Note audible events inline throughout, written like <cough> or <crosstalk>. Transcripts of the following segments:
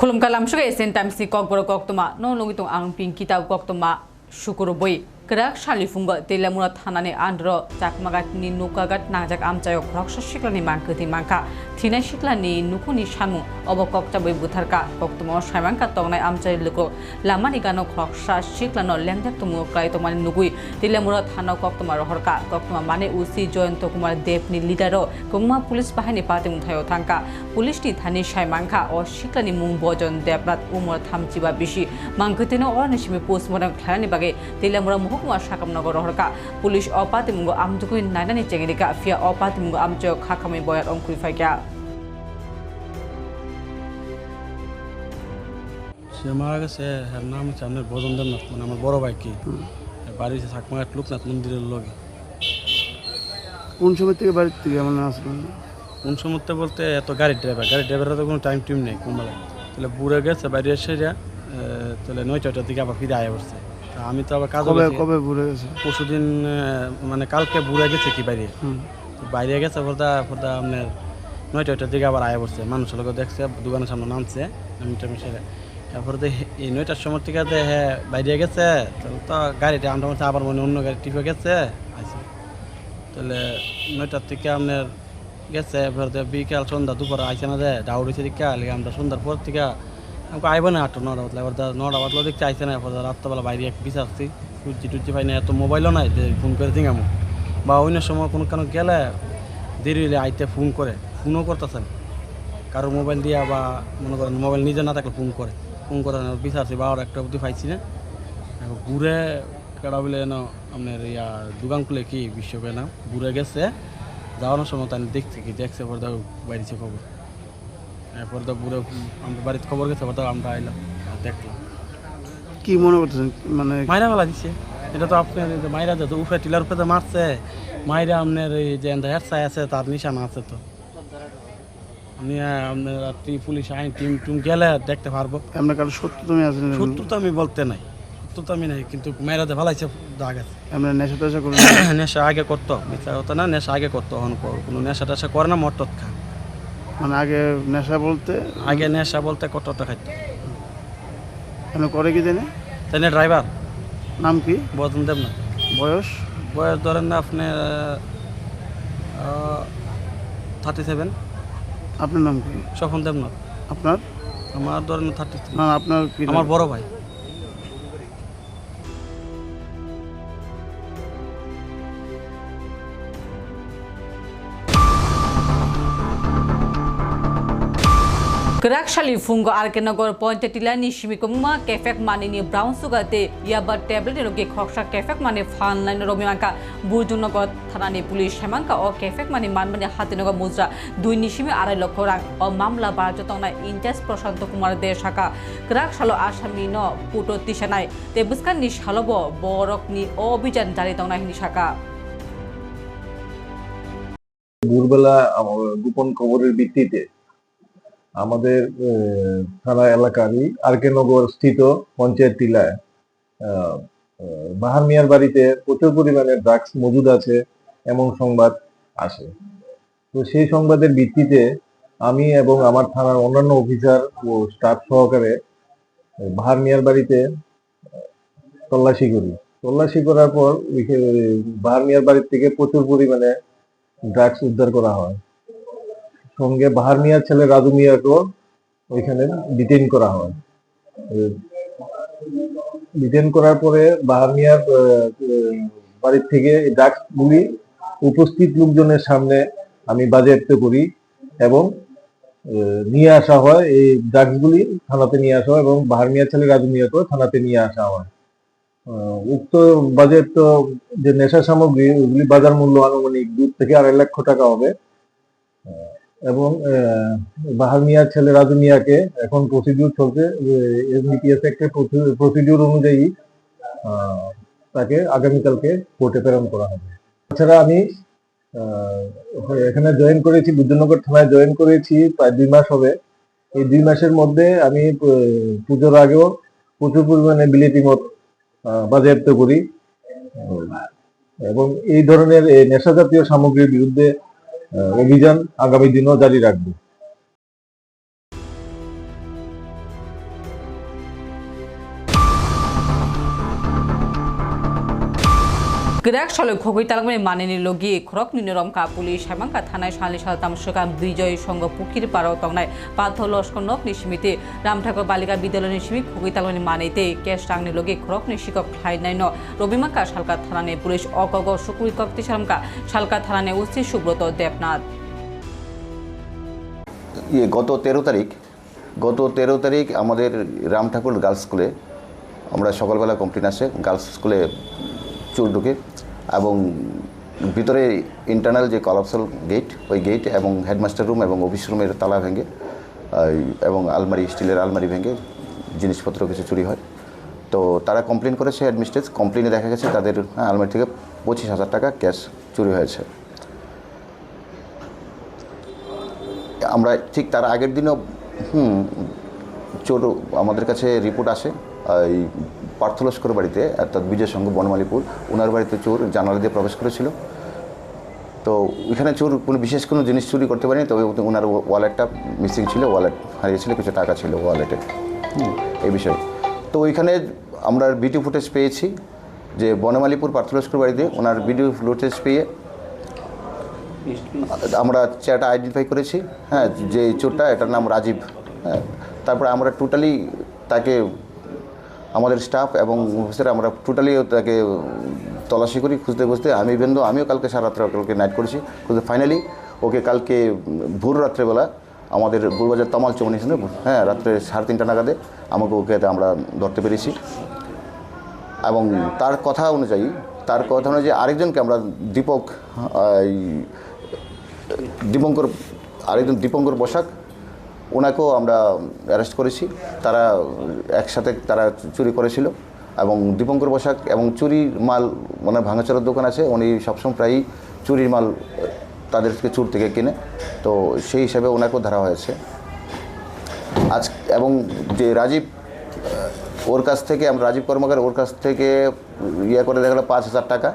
খুলুম কালাম সুগে এসেন টাইমসি কক বড় কক তোমা নো নগি তো আং পিং কিতাব কক তোমা শুকুর বই khulumkalam shuga esen tamsi kokboro koktoma no logi tong ang ping kita koktoma shukuru boi krak shali funga telamura thanane andro chakmagat ni nukagat najak amchayok raksa shiklani mangkati mangka thina shiklani nukuni shamu obo kokta boi butharka koktoma shaimangka tongnai amchay luko lamani gano raksa shiklano lengjak tumu kai tomani nugui telamura thana koktoma rohorka koktoma mane usi Jayanta Kumar Deb নি লিডারও কংমা police বাহিনী পাতে মুথায় থাকা পুলিশটি থানি সাইমাংখা ও শিকলানি মুং বজন দেবরাত উমর থামচিবা বেশি মাংকতিনো অরনিসিমি পোস্টমর্টম খেলানি বাগে তেলামুরা মহকুমা সাকামনগর রহরকা পুলিশ অপাতি মুঙ্গ আমজুকুই নাইনানি চেঙ্গিরিকা ফিয়া অপাতি মুঙ্গ আমজয় খাখামি বয়ার অঙ্কুরি ফাইকা সে মারা গেছে এর নাম হচ্ছে আপনার বজেন্দ্রনাথ মানে আমার বড় ভাই কি বাড়ি হচ্ছে ঠাকুমাঘাট লোকনাথ মন্দিরের লগে কোন সময় থেকে বাড়ির থেকে মানে আসবেন? কোন সমুদ্রে বলতে এত গাড়ি ড্রাইভার গাড়ি ড্রাইভারের তো কোনো টাইম টিম নেই কুম্বালে তাহলে বুড়ে গেছে বাইরে এসে যা তাহলে নয়টার দিকে আবার ফিরে আয়া পড়ছে আমি তো আবার কাজ কবে কবে ঘুরে গেছে? পরশু দিন মানে কালকে বুড়ে গেছে কি বাইরে? বাইরে গেছে বলতে বলতে আপনার নয়টা ওইটার দিকে আবার আয়া পড়ছে। মানুষের লোক দেখছে দোকানের সামনে নামছে আমি টাইম সেরে তারপরে তো এই নয়টার সময় থেকে যে হ্যাঁ বাইরে গেছে তাহলে তো গাড়িটা আমরা হচ্ছে আবার মনে অন্য গাড়ি টিপে গেছে আইসে তাহলে নয়টার থেকে আপনার গেছে এবার বিকাল সন্ধ্যা দুপুর আইসে না দেয় ডাউড হয়েছে আমরা সন্ধ্যার পর থেকে আমাকে আইব না আটটা নটা বাতলা এবার নটা বাতলা দেখতে আইসে না এবার রাত্রবেলা বাইরে এক বিচারছি টুচি টুচি পাই না, এত মোবাইলও নাই যে ফোন করে দিঙামো বা অন্য সময় কোনো কেন গেলে দেরি হলে আইতে ফোন করে। ফোনও করতেছেন কারও মোবাইল দিয়া বা মনে করেন মোবাইল নিজে না থাকলে ফোন করে। ফোন করে না বিচারছি বাবার একটা অবধি পাইছি না। এখন ঘুরে কেডা বলে না আপনার ইয়া দোকান খুলে কি বিশ্বকে না, ঘুরে গেছে। যাওয়ানোর সময় তাই দেখছি কি, দেখছে পর দাও বাইরেছে খবর। এরপর তো ঘুরে আমরা বাড়িতে খবর গেছে তো আমরা আইলাম দেখলাম। কি মনে করতেছেন? মানে মাইরা বেলা দিচ্ছে এটা তো আপনার মাইরা তো উফে টিলার উপরে তো মারছে। মাইরা আপনার এই যে হেরসাই আছে তার নিশানা আছে তো। আপনি আপনার রাত্রি পুলিশ আইন টিম টুম গেলে দেখতে পারব। আপনার কারও সত্য তুমি আছেন সত্য তো আমি বলতে নাই। সত্য তো আমি নাই কিন্তু মেয়েরাতে ভালাইছে দাগ আছে আপনার নেশা টেশা করেন? <coughs> নেশা আগে করতো মিথ্যা কথা না নেশা আগে করতো এখন কর- কোনো নেশা টেশা করে না মটত খা মানে আগে নেশা বলতে? আগে নেশা বলতে কতটা খাইতো? আপনি করে কি জানে? তাই না ড্রাইভার? নাম কি? বদন দেব না। বয়স? বয়স ধরেন না আপনি থার্টি সেভেন আপনার নাম কি? স্বপন দেবনাথ আপনার? আমার ধরেন থার্টি না আপনার কি আমার বড় ভাই। Tilani shimikumma kefek mani ni brown sugar te yaba tablet ni rogi khoksha kefek mani fan line romi manka burjunagot thanani police হেমাঙ্কা ও কেফেক মানে মানমানি হাতিনগর মুজরা দুই নিশিমি আড়াই লক্ষ রাং ও মামলা বারাজতংনা ইনচার্জ প্রশান্ত কুমার দে শাখা ক্রাক সালো আসামি ন পুটো তিসানাই তে বুসকান নি সালব বরক নি অভিযান জারি তংনা হিনি শাখা ভোরবেলা গোপন খবরের ভিত্তিতে আমাদের থানা এলাকারই নগর স্থিত পঞ্চায়েত টিলায় বাহার মিয়ার বাড়িতে প্রচুর পরিমাণে ড্রাগস মজুদ আছে এমন সংবাদ আসে। তো সেই সংবাদের ভিত্তিতে আমি এবং আমার থানার অন্যান্য অফিসার ও স্টাফ সহকারে বাহার মিয়ার বাড়িতে তল্লাশি করি। তল্লাশি করার পর বাহার মিয়ার বাড়ির থেকে প্রচুর পরিমাণে ড্রাগস উদ্ধার করা হয়। সঙ্গে বাহার মিয়ার ছেলে রাজু মিয়াকেও ওইখানে ডিটেইন করা হয়। ডিটেন করার পরে বাহার মিয়ার বাড়ির থেকে ড্রাগস গুলি উপস্থিত লোকজনের সামনে আমি বাজেয়াপ্ত করি এবং নিয়ে আসা হয়। এই ড্রাগস গুলি থানাতে নিয়ে আসা হয় এবং বাহার মিয়ার ছেলে রাজু মিয়াকেও থানাতে নিয়ে আসা হয়। উক্ত বাজেয়াপ্ত যে নেশা সামগ্রী, ওগুলি বাজার মূল্য আনুমানিক দুই থেকে আড়াই লক্ষ টাকা হবে। এবং বাহার মিয়ার ছেলে রাজু মিয়াকে এখন প্রসিডিউর চলছে এসবিপিএস একটা প্রসিডিউর অনুযায়ী তাকে আগামীকালকে কোর্টে প্রেরণ করা হবে। তাছাড়া আমি এখানে জয়েন করেছি বুদ্ধনগর থানায় জয়েন করেছি, প্রায় দুই মাস হবে। এই দুই মাসের মধ্যে আমি পুজোর আগেও প্রচুর পরিমাণে বিলেতি মত বাজেয়াপ্ত করি। এবং এই ধরনের নেশা জাতীয় সামগ্রীর বিরুদ্ধে অভিযান আগামী দিনও জারি রাখব। সলে খগৈ তালগমে মানেনি লগি খরক নিনরমকা পুলিশ হেমাঙ্কা থানায় সালি সাল তামসকা বিজয় সংঘ পুকির পাড়াও তংনায় পাথ লস্কর নক নিসিমিতে রামঠাকুর বালিকা বিদ্যালয় নিসিমি খগৈ তালগমে মানেতে কেস টাংনি লগি খরক নিশিকক খাইনাই ন। রবিমাকা সালকা থানানে পুলিশ অকগ সুকুরি কক্তি সালমকা সালকা থানানে উস্তি সুব্রত দেবনাথ। ইয়ে গত তেরো তারিখ, গত তেরো তারিখ আমাদের রাম ঠাকুর গার্লস স্কুলে, আমরা সকালবেলা কমপ্লেন আসে, গার্লস স্কুলে চোর ঢুকে এবং ভিতরে ইন্টারনাল যে কলাপসাল গেট ওই গেট এবং হেডমাস্টার রুম এবং অফিস রুমের তালা ভেঙে এবং আলমারি স্টিলের আলমারি ভেঙে জিনিসপত্র কিছু চুরি হয়। তো তারা কমপ্লেন করেছে অ্যাডমিনিস্ট্রেট কমপ্লেনে দেখা গেছে তাদের হ্যাঁ, আলমারি থেকে পঁচিশ হাজার টাকা ক্যাশ চুরি হয়েছে। আমরা ঠিক তার আগের দিনও হুম চোর আমাদের কাছে রিপোর্ট আসে। এই পার্থলস্কর বাড়িতে অর্থাৎ বিজয় সংঘ বনমালীপুর ওনার বাড়িতে চোর জানালা দিয়ে প্রবেশ করেছিল। তো ওইখানে চোর কোনো বিশেষ কোনো জিনিস চুরি করতে পারেনি তবে ওনার ওয়ালেটটা মিসিং ছিল ওয়ালেট হারিয়েছিল কিছু টাকা ছিল ওয়ালেটে। হুম, এই বিষয়ে। তো ওইখানে আমরা ভিডিও ফুটেজ পেয়েছি যে বনমালীপুর পার্থলস্কর বাড়িতে ওনার ভিডিও ফুটেজ পেয়ে আমরা চেয়ারটা আইডেন্টিফাই করেছি হ্যাঁ যে চোরটা এটার নাম রাজীব হ্যাঁ। তারপরে আমরা টোটালি তাকে আমাদের স্টাফ এবং অফিসার আমরা টোটালি তাকে তলাশি করি, খুঁজতে খুঁজতে। আমি বেন্দু আমিও কালকে সারা রাত্রে কালকে নাইট করেছি। খুঁজতে ফাইনালি ওকে কালকে ভোর রাত্রেবেলা আমাদের গুলবাজার তমাল চৌমনি হ্যাঁ রাত্রে সাড়ে তিনটা নাগাদে আমাকে ওকে আমরা ধরতে পেরেছি। এবং তার কথা অনুযায়ী, তার কথা অনুযায়ী আরেকজনকে আমরা দীপক দীপঙ্কর, আরেকজন দীপঙ্কর বসাক ওনাকেও আমরা অ্যারেস্ট করেছি। তারা একসাথে তারা চুরি করেছিল এবং দীপঙ্কর বসাক এবং চুরির মাল ওনার ভাঙাচোরার দোকান আছে, উনি সবসময় প্রায়ই চুরির মাল তাদেরকে চুর থেকে কিনে। তো সেই হিসাবে ওনাকেও ধরা হয়েছে। আজ এবং যে রাজীব ওর কাছ থেকে আমরা, রাজীব কর্মকার ওর কাছ থেকে ইয়ে করে দেখাল পাঁচ হাজার টাকা।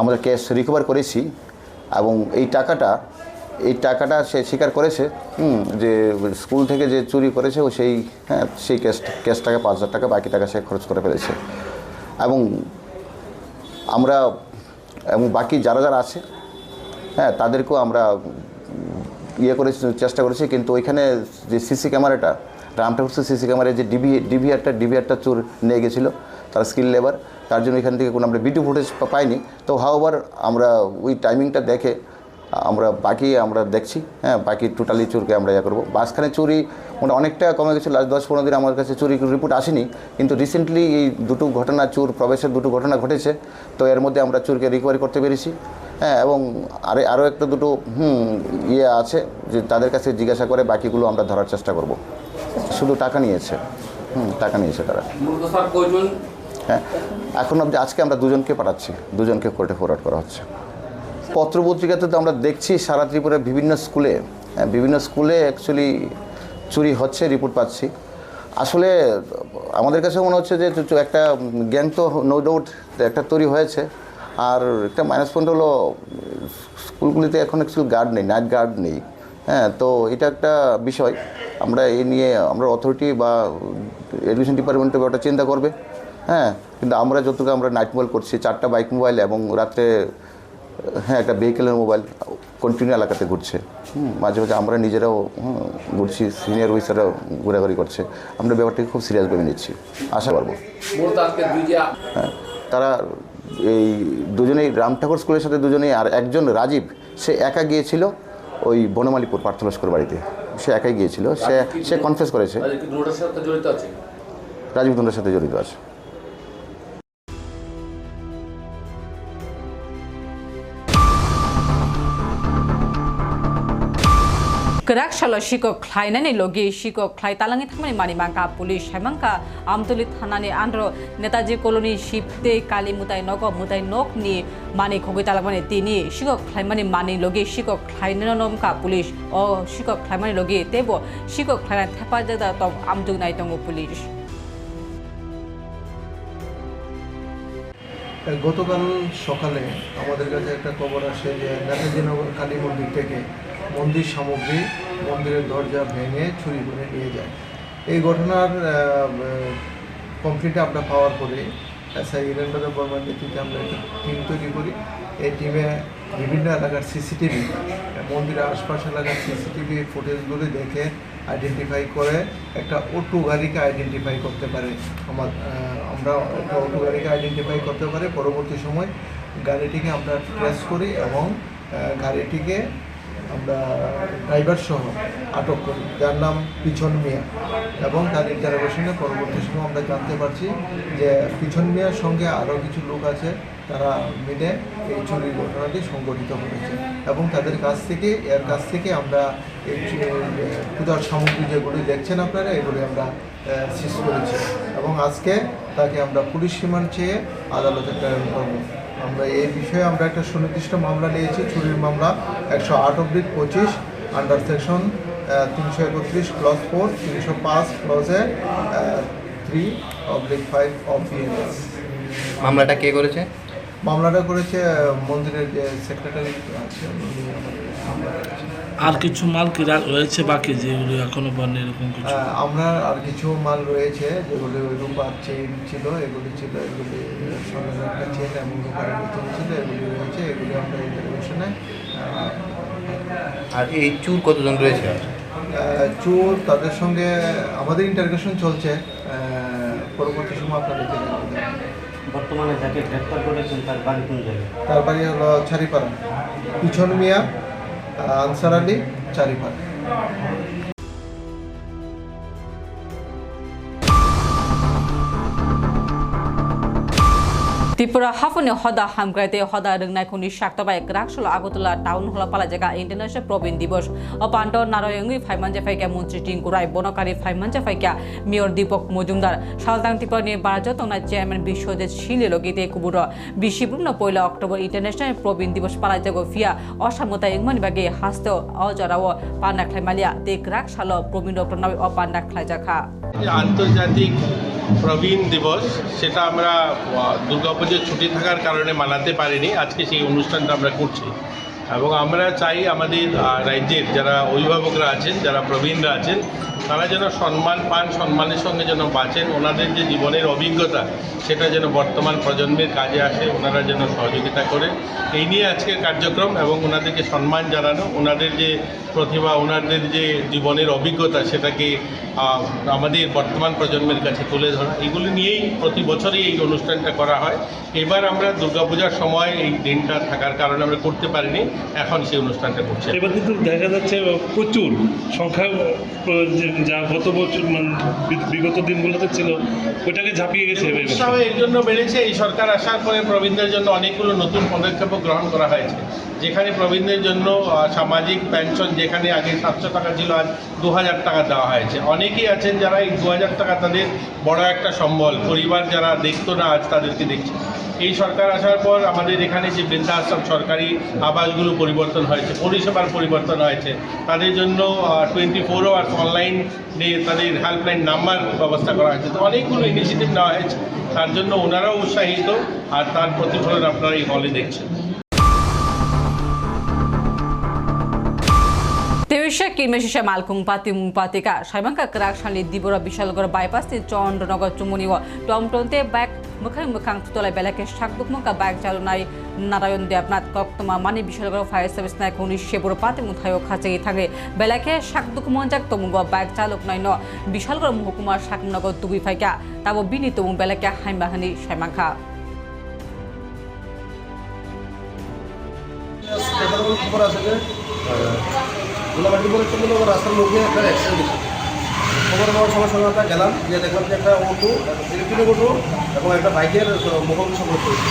আমাদের ক্যাশ রিকভার করেছি এবং এই টাকাটা এই টাকাটা সে স্বীকার করেছে যে স্কুল থেকে যে চুরি করেছে, ও সেই হ্যাঁ সেই ক্যাশ ক্যাশ টাকা পাঁচ হাজার টাকা, বাকি টাকা সে খরচ করে ফেলেছে। এবং আমরা, এবং বাকি যারা যারা আছে হ্যাঁ তাদেরকেও আমরা ইয়ে করে চেষ্টা করেছি, কিন্তু ওইখানে যে সিসি ক্যামেরাটা রাম ঠাকুর সিসি ক্যামেরায় যে ডিভি ডিভিআরটা ডিভিআরটা চোর নিয়ে গেছিল, তার স্কিল লেবার, তার জন্য এখান থেকে কোনো আমরা ভিডিও ফুটেজ পাইনি। তো হাওবার আমরা ওই টাইমিংটা দেখে আমরা বাকি আমরা দেখছি হ্যাঁ বাকি টোটালি চোরকে আমরা ইয়ে করব। মাঝখানে চুরি মানে অনেকটা কমে গেছে লাস্ট দশ পনেরো দিন আমার কাছে চুরি রিপোর্ট আসেনি কিন্তু রিসেন্টলি এই দুটো ঘটনা চুর প্রবেশের দুটো ঘটনা ঘটেছে তো এর মধ্যে আমরা চুরকে রিকভারি করতে পেরেছি। হ্যাঁ এবং আরে আরও একটা দুটো হুম ইয়ে আছে যে তাদের কাছে জিজ্ঞাসা করে বাকিগুলো আমরা ধরার চেষ্টা করব। শুধু টাকা নিয়েছে হুম টাকা নিয়েছে তারা। হ্যাঁ এখন অবধি আজকে আমরা দুজনকে পাঠাচ্ছি দুজনকে কোর্টে ফরওয়ার্ড করা হচ্ছে। পত্রপত্রিকাতে তো আমরা দেখছি সারা ত্রিপুরার বিভিন্ন স্কুলে হ্যাঁ, বিভিন্ন স্কুলে অ্যাকচুয়ালি চুরি হচ্ছে রিপোর্ট পাচ্ছি। আসলে আমাদের কাছে মনে হচ্ছে যে একটা গ্যাং তো নো ডাউট একটা তৈরি হয়েছে। আর একটা মাইনাস পয়েন্ট হলো স্কুলগুলিতে এখন অ্যাকচুয়ালি গার্ড নেই নাইট গার্ড নেই। হ্যাঁ তো এটা একটা বিষয়। আমরা এই নিয়ে আমরা অথরিটি বা এডুকেশন ডিপার্টমেন্টে ওটা চিন্তা করবে। হ্যাঁ কিন্তু আমরা যতটুকু আমরা নাইট মোবাইল করছি চারটা বাইক মোবাইল এবং রাত্রে হ্যাঁ একটা ভেহিকেলের মোবাইল কন্টিনিউ এলাকাতে ঘুরছে। হুম, মাঝে মাঝে আমরা নিজেরাও ঘুরছি সিনিয়র অফিসাররাও ঘোরাঘুরি করছে। আমরা ব্যাপারটাকে খুব সিরিয়াসভাবে নিচ্ছি। আশা করব। হ্যাঁ তারা এই দুজনেই রাম ঠাকুর স্কুলের সাথে দুজনেই আর একজন রাজীব সে একা গিয়েছিল ওই বনমালীপুর পার্থলস্কর বাড়িতে। সে একাই গিয়েছিল সে সে কনফেস করেছে। রাজীব নোটের সাথে জড়িত আছে। Talangi thamani mani mangka pulis haimangka amtuli thanani andro netaji koloni shipte kali mutai nogo mutai nok ni mani khogi talangmani tini shiko khlai mani mani logi shiko khlai nanom ka pulis o shiko khlai mani logi tebo shiko khlai na thapa jada tong amtung nai tongo pulis গতকাল সকালে আমাদের কাছে একটা খবর আসে যে নেতাজিনগর কালী মন্দির থেকে মন্দির সামগ্রী মন্দিরের দরজা ভেঙে চুরি করে নিয়ে যায়। এই ঘটনার কমপ্লিট আমরা পাওয়ার পরে এস আই ইরেন্দ্র বর্মার নেতৃত্বে আমরা একটা টিম তৈরি করি। এই টিমে বিভিন্ন এলাকার সিসিটিভি মন্দিরের আশপাশ এলাকার সিসিটিভি ফুটেজগুলি দেখে আইডেন্টিফাই করে একটা অটো গাড়িকে আইডেন্টিফাই করতে পারে। আমার আমরা একটা অটো গাড়িকে আইডেন্টিফাই করতে পারে। পরবর্তী সময় গাড়িটিকে আমরা ট্রেস করি এবং গাড়িটিকে আমরা ড্রাইভার সহ আটক করি। যার নাম পিছন মিয়া এবং তার ইন্টারোগেশনে পরবর্তী সময় আমরা জানতে পারছি যে পিছন মিয়ার সঙ্গে আরও কিছু লোক আছে, তারা মিলে এই চুরির ঘটনাটি সংগঠিত করেছে এবং তাদের কাছ থেকে, এর কাছ থেকে আমরা এই পূজার সামগ্রী যেগুলি দেখছেন আপনারা, এগুলি আমরা সিজ করেছি এবং আজকে তাকে আমরা পুলিশ রিমান্ড চেয়ে আদালতে প্রেরণ করব। আমরা এই বিষয়ে আমরা একটা সুনির্দিষ্ট মামলা নিয়েছি। চুরির মামলা একশো আট অব্দিক পঁচিশ আন্ডার সেকশন তিনশো একত্রিশ ক্লজ ফোর তিনশো পাঁচ ক্লজে থ্রি অব্লিক ফাইভ অফ মামলাটা কে করেছে? মামলাটা করেছে মন্দিরের যে সেক্রেটারি আছে। আর কিছু মাল কি রয়েছে বাকি যেগুলো এখনও বন্ধ এরকম কিছু? আমরা আর কিছু মাল রয়েছে যেগুলি ওই রূপার চেইন ছিল এগুলি ছিল এগুলি একটা চেন এবং চেন ছিল এগুলি রয়েছে এগুলি আমরা ইন্টারভিউশনে আর এই চুর কতজন রয়েছে? চোর তাদের সঙ্গে আমাদের ইন্টারভিউশন চলছে পরবর্তী সময় আপনাদের। বর্তমানে যাকে গ্রেপ্তার করেছেন তার বাড়ি কোন জায়গায়? তার বাড়ি হলো চারিপাড়া। পিছন মিয়া আনসার আলী চারিপাড়া। ত্রিপুরা হাফনে হদা হামগ্রাইতে হদা রংনাই খুনি সাক্তবাই গ্রাকসল আগরতলা টাউন হল পালা জায়গা ইন্টারন্যাশনাল প্রবীণ দিবস। অপান্ত নারায়ণী ফাইমানজা ফাইকা মন্ত্রী টিঙ্কুরাই বনকারী ফাইমানজা ফাইকা মেয়র দীপক মজুমদার। সালতাং ত্রিপুরা নিয়ে বারাজতংনা চেয়ারম্যান বিশ্বজিৎ শিলে লগিতে কুবুর বিশিবুন্ন পয়লা অক্টোবর ইন্টারন্যাশনাল প্রবীণ দিবস পালা জাগো ফিয়া অসামতা ইংমানি বাগে হাস্ত অজরাও পান্ডা খাইমালিয়া তে গ্রাক সাল প্রবীণ ডক্টর নামে অপান্ডা খাইজাখা যে আন্তর্জাতিক প্রবীণ দিবস সেটা আমরা আহ, দুর্গাপুজোর ছুটি থাকার কারণে মানাতে পারিনি আজকে সেই অনুষ্ঠানটা আমরা করছি। এবং আমরা চাই আমাদের রাজ্যের যারা অভিভাবকরা আছেন, যারা প্রবীণরা আছেন, তারা যেন সম্মান পান, সম্মানের সঙ্গে যেন বাঁচেন। ওনাদের যে জীবনের অভিজ্ঞতা, সেটা যেন বর্তমান প্রজন্মের কাজে আসে, ওনারা যেন সহযোগিতা করে এই নিয়ে আজকের কার্যক্রম এবং ওনাদেরকে সম্মান জানানো, ওনাদের যে প্রতিভা, ওনাদের যে জীবনের অভিজ্ঞতা, সেটাকে আমাদের বর্তমান প্রজন্মের কাছে তুলে ধরা, এগুলো নিয়েই প্রতি বছরই এই অনুষ্ঠানটা করা হয়। এবার আমরা দুর্গাপূজার সময় এই দিনটা থাকার কারণে আমরা করতে পারিনি। এখন সেই অনুষ্ঠানটা করছে। এবার কিন্তু দেখা যাচ্ছে প্রচুর সংখ্যা যা গত বছর মানে বিগত দিনগুলোতে ছিল ওইটাকে ঝাঁপিয়ে গেছে উৎসাহ এর জন্য বেড়েছে। এই সরকার আসার পরে প্রবীণদের জন্য অনেকগুলো নতুন পদক্ষেপও গ্রহণ করা হয়েছে। যেখানে প্রবীণদের জন্য সামাজিক পেনশন যেখানে আগে সাতশো টাকা ছিল আজ দু হাজার টাকা দেওয়া হয়েছে। অনেকেই আছেন যারা এই দু হাজার টাকা তাদের বড় একটা সম্বল পরিবার যারা দেখতো না আজ তাদেরকে দেখছে। এই সরকার আসার পর আমাদের এখানে যে বৃদ্ধাশ্রম সরকারি আবাসগুলো পরিবর্তন হয়েছে, পরিষেবার পরিবর্তন হয়েছে। তাদের জন্য টোয়েন্টি ফোর আওয়ার্স অনলাইন তাদের হেল্পলাইন নাম্বার ব্যবস্থা করা হয়েছে। তো অনেকগুলো ইনিশিয়েটিভ নেওয়া হয়েছে। তার জন্য ওনারাও উৎসাহিত আর তার প্রতিফলন আপনারা এই হলে দেখছেন। তেইশে কিমেশিসে মালকুং পাতি মুং পাতিকা। সাইমাঙ্কা ক্রাক সালি দিবর বিশালগড় বাইপাস তি চন্দ্রনগর চুমনি ও টমটমতে বাইক মোখাং মোখাং তুতলাই বেলাকে শাকবুক মুখা বাইক চালনাই নারায়ণ দেবনাথ কক্তমা মানি বিশালগড় ফায়ার সার্ভিস নায়ক উনি সেবর পাতি মুথায় খাচে থাকে বেলাকে শাকদুক মঞ্জাক তমুগ বাইক চালক নয় ন বিশালগড় মহকুমার শাকনগর তুবি ফাইকা। তাবো বিনি তমু বেলাকে হাইমাহানি সাইমাঙ্খা পেপার খবর আছে যে গোলাবাড়ি বলে চলে রাস্তার মুখে একটা অ্যাক্সিডেন্ট খবর পাওয়ার সঙ্গে সঙ্গে আমরা গেলাম গিয়ে দেখলাম যে একটা অটো ইলেকট্রিক অটো এবং একটা বাইকের মুখোমুখি সংঘর্ষ হয়েছে।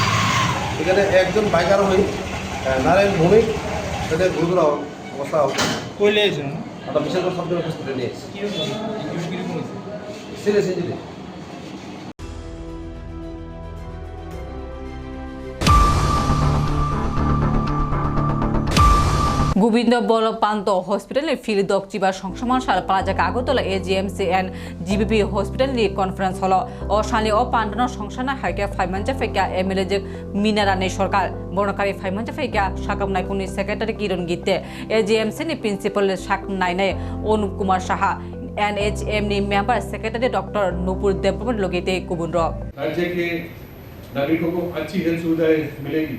এখানে একজন বাইক আরোহী নারায়ণ ভৌমিক সেটা গুরুতর অবস্থা কই নিয়েছেন একটা বিশেষ করে শব্দ হসপিটালে নিয়ে এসেছি। Serious injury. গোবিন্দ বলপান্ত হসপিটালে ফিল দকচিবা সংসমান সাল পালাজাক Agartala AGMC and GBP hospital নি কনফারেন্স হল ও সালি ও পান্ডন সংসানা হাইকা ফাইমানজা ফেকা এমএলএ যে মিনা রানী সরকার বর্ণকারী ফাইমানজা ফেকা সাকাম নাইকুনি সেক্রেটারি কিরণ গীতে এজিএমসি নি প্রিন্সিপাল শাক নাইনে অনুপ কুমার সাহা এনএইচএম নি member secretary doctor Nupur Debbarman লগিতে কুবুন্দ্র राज्य के नागरिकों को अच्छी हेल्थ सुविधाएं मिलेगी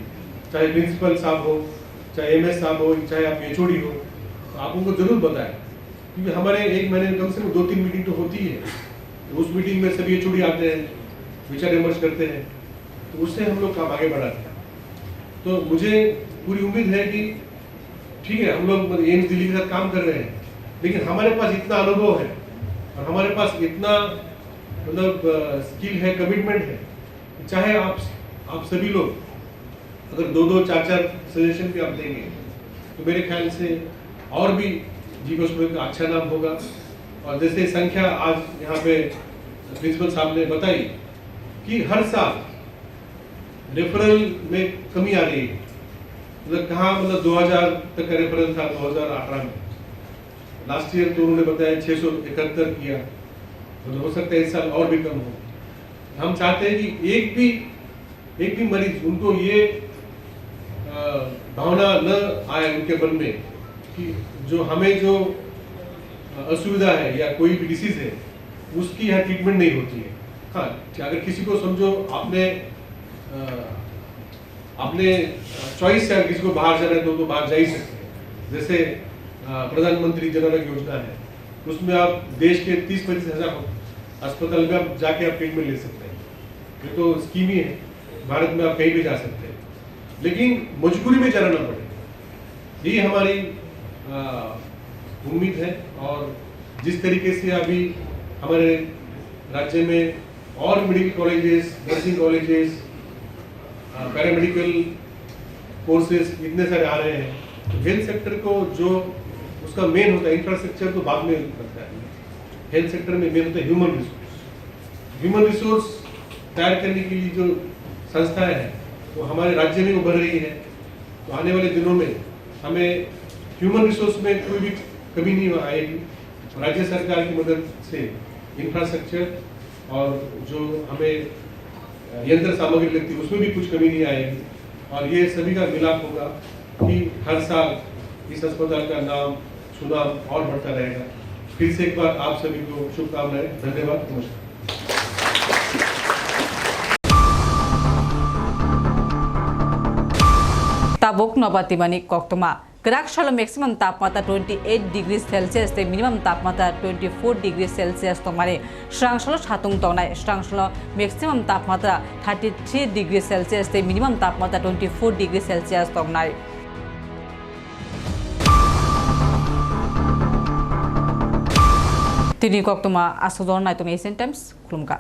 चाहे प्रिंसिपल साहब हो चाहे एम साहब हो, चाहे आप एच हो, आप उनको ज़रूर बताएँ। क्योंकि हमारे एक महीने में कम से कम दो तीन मीटिंग तो होती है। तो उस मीटिंग में सभी एच आते हैं, विचार विमर्श करते हैं तो उससे हम लोग काम आगे बढ़ाते हैं। तो मुझे पूरी उम्मीद है कि ठीक है, हम लोग एम्स दिल्ली के साथ काम कर रहे हैं, लेकिन हमारे पास इतना अनुभव है और हमारे पास इतना मतलब स्किल है कमिटमेंट है चाहे आप आप सभी लोग अगर दो दो, चार चार सजेशन भी आप देंगे तो मेरे ख्याल से और भी जी हॉस्पिटल का अच्छा नाम होगा। और जैसे संख्या आज यहाँ पे प्रिंसिपल साहब ने बताई कि हर साल रेफरल में कमी आ रही है। मतलब कहाँ मतलब 2000 तक का रेफरल था 2018 में। लास्ट ईयर तो उन्होंने बताया छः सौ इकहत्तर किया। मतलब हो सकता है इस साल और भी कम हो। हम चाहते हैं कि एक भी एक भी मरीज़, उनको ये भावना न आए उनके मन में कि जो हमें जो असुविधा है या कोई भी डिसीज है, उसकी यहाँ ट्रीटमेंट नहीं होती है। हाँ अगर किसी को समझो आपने अपने आपने से अगर किसी को बाहर जाना है तो तो बाहर जा ही सकते हैं। जैसे प्रधानमंत्री जन आरोग्य योजना है, उसमें आप देश के तीस पैंतीस हज़ार अस्पताल में आप जाके आप ट्रीटमेंट ले सकते हैं। ये तो स्कीम ही है। भारत में आप कहीं भी जा सकते हैं। लेकिन मजबूरी में जाना ना पड़े। यही हमारी उम्मीद है और जिस तरीके से अभी हमारे राज्य में और medical colleges nursing colleges paramedical courses इतने सारे आ रहे हैं तो हेल्थ सेक्टर को जो उसका मेन होता है इंफ्रास्ट्रक्चर तो बाद में करता है। हेल्थ सेक्टर में मेन होता है ह्यूमन रिसोर्स ह्यूमन रिसोर्स तैयार करने के लिए जो संस्थाएँ हैं वो हमारे राज्य में उभर रही है। तो आने वाले दिनों में हमें ह्यूमन रिसोर्स में कोई भी कमी नहीं आएगी। राज्य सरकार की मदद से इंफ्रास्ट्रक्चर और जो हमें यंत्र सामग्री लगती है, उसमें भी कुछ कमी नहीं आएगी। और ये सभी का मिलाप होगा कि हर साल इस अस्पताल का नाम सुनाम और बढ़ता रहेगा। फिर से एक बार आप सभी को शुभकामनाएँ। धन्यवाद। नमस्कार। Tabok nobatimani koktoma Kerak shalo maximum তাপমাত্রা টোয়েন্টি এইট ডিগ্রি সেলসিয়াস তে মিনিমাম তাপমাত্রা টোয়েন্টি ফোর ডিগ্রি সেলসিয়াস তোমারে স্রাংশল সাতুং তংনাই স্রাংশল ম্যাক্সিমাম তাপমাত্রা থার্টি থ্রি ডিগ্রি সেলসিয়াস তে মিনিমাম তাপমাত্রা টোয়েন্টি ফোর ডিগ্রি সেলসিয়াস তংনাই তিনি কক্তমা আসদর নাইতং এশিয়ান টাইমস খুলুমকা